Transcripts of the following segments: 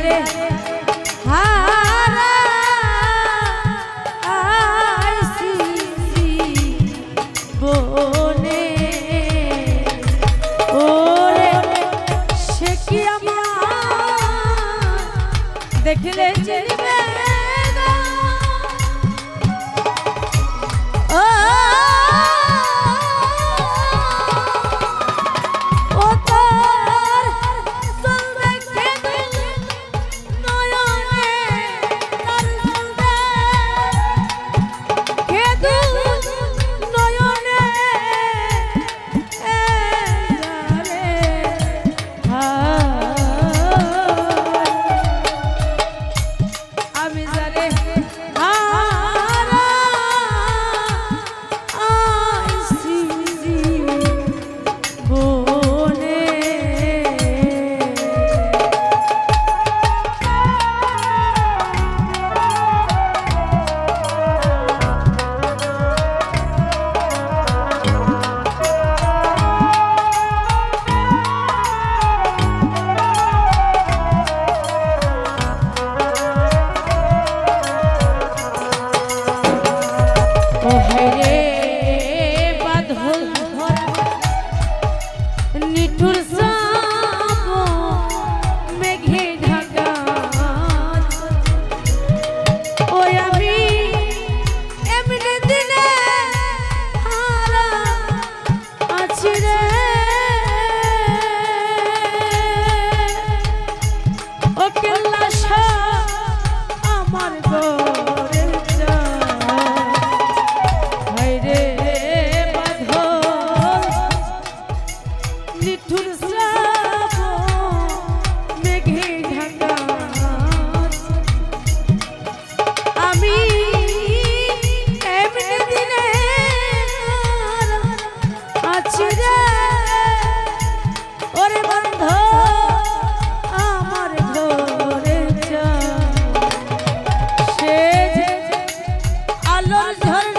Vale. vale. আলোর ঝর্ণা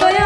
করে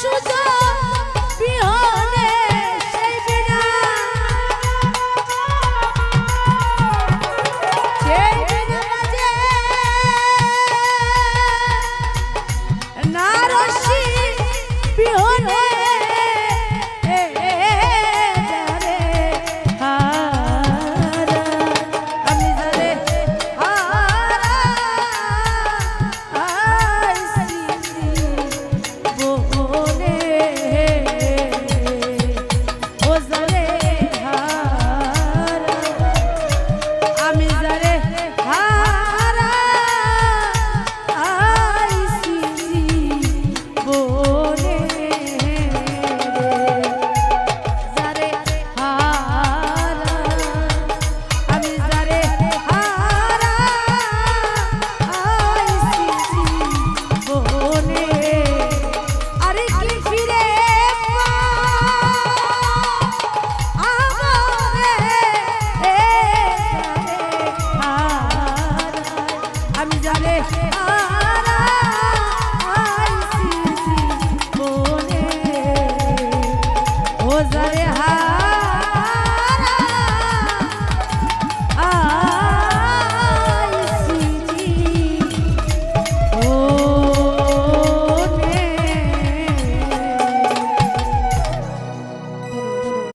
Що আমি